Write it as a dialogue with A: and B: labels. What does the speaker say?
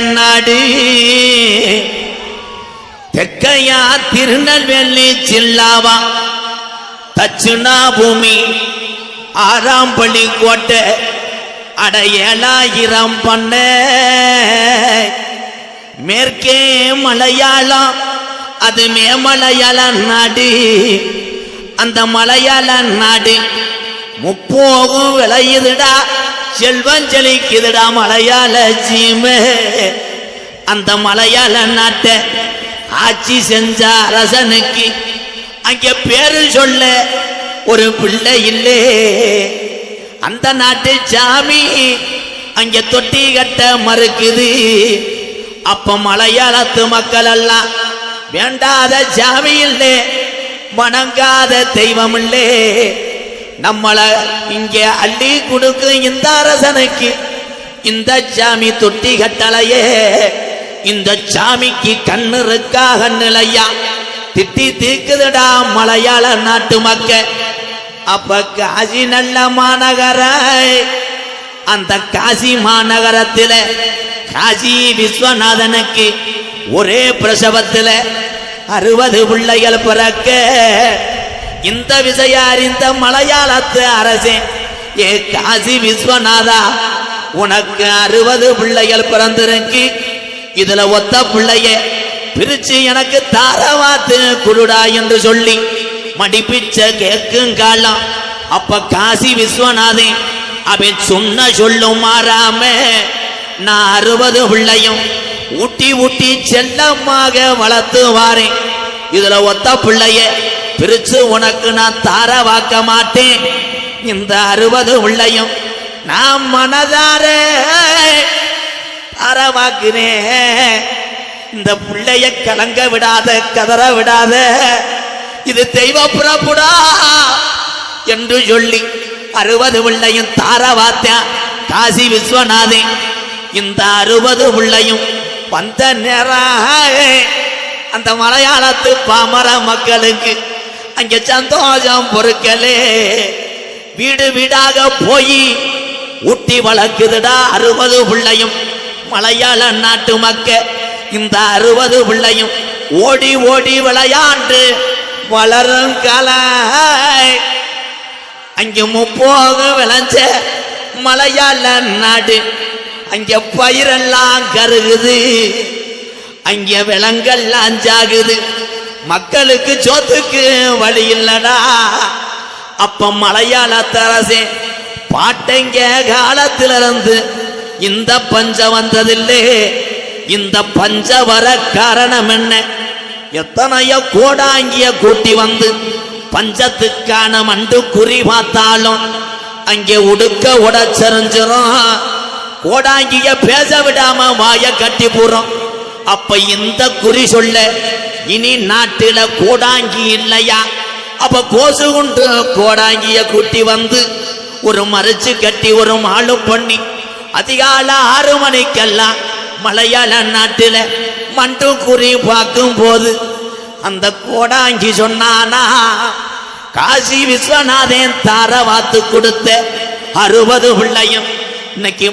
A: நாடு தெக்கையா திருநெல்வேலி ஜில்லாவா. தச்சுனா பூமி ஆறாம் பள்ளி கோட்டை அட ஏழாயிரம் பண்ண. மேற்கே மலையாளம் அது மேமலையாள நாடு. அந்த மலையாள நாடு முப்போகும் விளையுதுடா. செல்வம் செழிக்குதுடா மலையாள சீமை. அந்த மலையாள நாட்டை ஆட்சி செஞ்ச அரசனுக்கு அங்கே பேரு சொல்ல ஒரு பிள்ளை இல்லே. அந்த நாட்டு சாமி அங்கே தொட்டி கட்ட மறுக்குது. அப்ப மலையாளத்து மக்கள் எல்லாம் வேண்டாத சாமி இல்லே வணங்காத தெய்வம் இல்லே. நம்மளை இங்கே அள்ளி கொடுக்கும் இந்த அரசனுக்கு இந்த சாமி தொட்டி கட்டளையே. இந்த சாமிக்கு கண்ணு இருக்கா கண்ணுலையா திட்டி தீக்குதுடா மலையாள நாட்டு மக்க அப்ப காசி நல்ல மாநகர. அந்த காசி மாநகரத்தில் காசி விஸ்வநாதனுக்கு ஒரே பிரசவத்தில் அறுபது பிள்ளைகள் பிறக்க. இந்த விசைய அறிந்த மலையாளத்து அரசே. ஏ காசி விஸ்வநாதா உனக்கு அறுபது பிள்ளைகள் பிறந்திருக்கு இதுல ஒத்த பிள்ளைய. பிரிச்சு எனக்கு தாரவாத்து குருடா என்று சொல்லி மடிப்பிச்ச கேட்கும் காலம். அப்ப காசி விஸ்வநாதன் அவன் சொன்ன சொல்லும் மாறாம நான் அறுபது பிள்ளையும் ஊட்டி ஊட்டி செல்லமாக வளர்த்து வாரேன். இதுல ஒத்த பிள்ளைய. பிரிச்சு உனக்கு நான் தாரவாக்க மாட்டேன் இந்த அறுபது உள்ளையும் நான் மனதார தாரவாக்குனேன். இந்த பிள்ளைய கலங்க விடாத கதற விடாத இது தெய்வ புறப்புடா என்று சொல்லி அறுபது பிள்ளையும் தாரவாத்தான் காசி விஸ்வநாதன். இந்த அறுபது உள்ளையும் வந்த நேரம் அந்த மலையாளத்து பாமர மக்களுக்கு அங்க சந்தோஷம் பொறுக்கலே. வீடு வீடாக போய் ஊட்டி வளர்க்குதுடா அறுபது பிள்ளையும். மலையாள நாட்டு மக்க இந்த அறுபது பிள்ளையும் ஓடி ஓடி விளையாண்டு வளரும் கலை அங்க முப்போக விளைஞ்ச மலையாள நாடு அங்க பயிரெல்லாம் கருகுது அங்க விலங்கெல்லாம் ஜாகுது. மக்களுக்கு சோத்துக்கு வழி இல்லடா. அப்ப மலையாள தரசே பாட்டங்க காலத்திலிருந்து இந்த பஞ்சம் வந்ததில்லே. இந்த பஞ்ச வர காரணம் என்ன? எத்தனையோ கோடாங்கிய கூட்டி வந்து பஞ்சத்துக்கான மண்டு குறி பார்த்தாலும் அங்கே உடுக்க உடச்சரிஞ்சிரும் கோடாங்கிய பேச விடாம வாய கட்டி போறோம் அப்ப இந்த குறி சொல்ல இனி நாட்டில கோடாங்கி இல்லையா? அப்ப கோசு கொண்டு கோடாங்கிய கூட்டி வந்து ஒரு மறைச்சு கட்டி ஒரு மாலு பண்ணி அதிகால ஆறு மணிக்கெல்லாம் மலையாள நாட்டில மண்டு குறி பார்க்கும் போது அந்த கோடாங்கி சொன்னானா காசி விஸ்வநாதன் தார வாத்து கொடுத்த அறுபது பிள்ளையும் இன்னைக்கு